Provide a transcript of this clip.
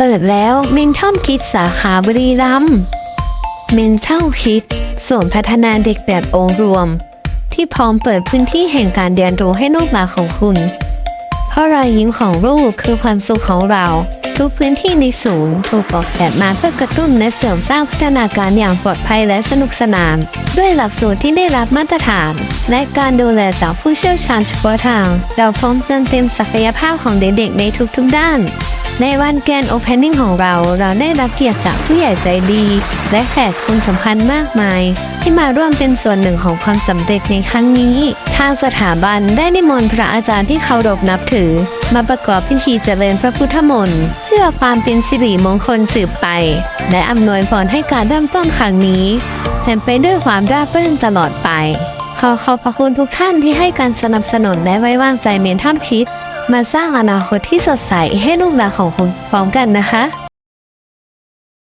ปิดแล้วเมนทัลคิดสาขาบรีรัมเมนทัลคิดส่วนพัฒนาเด็กแบบองค์รวม ที่พร้อมเปิดพื้นที่แห่งการเรียนรู้ให้ลูกหลานของคุณ เพราะรอยยิ้มของลูกคือความสุขของเรา ทุกพื้นที่ในศูนย์ถูกออกแบบมาเพื่อกระตุ้นและเสริมสร้างพัฒนาการอย่างปลอดภัยและสนุกสนาน ด้วยหลักสูตรที่ได้รับมาตรฐาน และการดูแลจากผู้เชี่ยวชาญเฉพาะทาง เราพร้อมเติมเต็มศักยภาพของเด็กๆในทุกๆด้าน ในวันแกนโอเพนนิ่งของเรา เราได้รับเกียรติจากผู้ใหญ่ใจดี และแขกคนสำคัญมากมาย ที่มาร่วมเป็นส่วนหนึ่งของความสำเร็จในครั้งนี้ ทางสถาบันได้นิมนต์พระอาจารย์ที่เคารพนับถือ มาประกอบพิธีเจริญพระพุทธมนต์เพื่อความเป็นสิริมงคลสืบไป และอำนวยพรให้การเริ่มต้นครั้งนี้เต็มไปด้วยความราบรื่นตลอดไปขอขอบพระคุณทุกท่านที่ให้การสนับสนุนและไว้วางใจเมนทัลคิด มาสร้างอนาคตที่สดใสให้ลูกหลานของคุณพร้อมกันนะคะ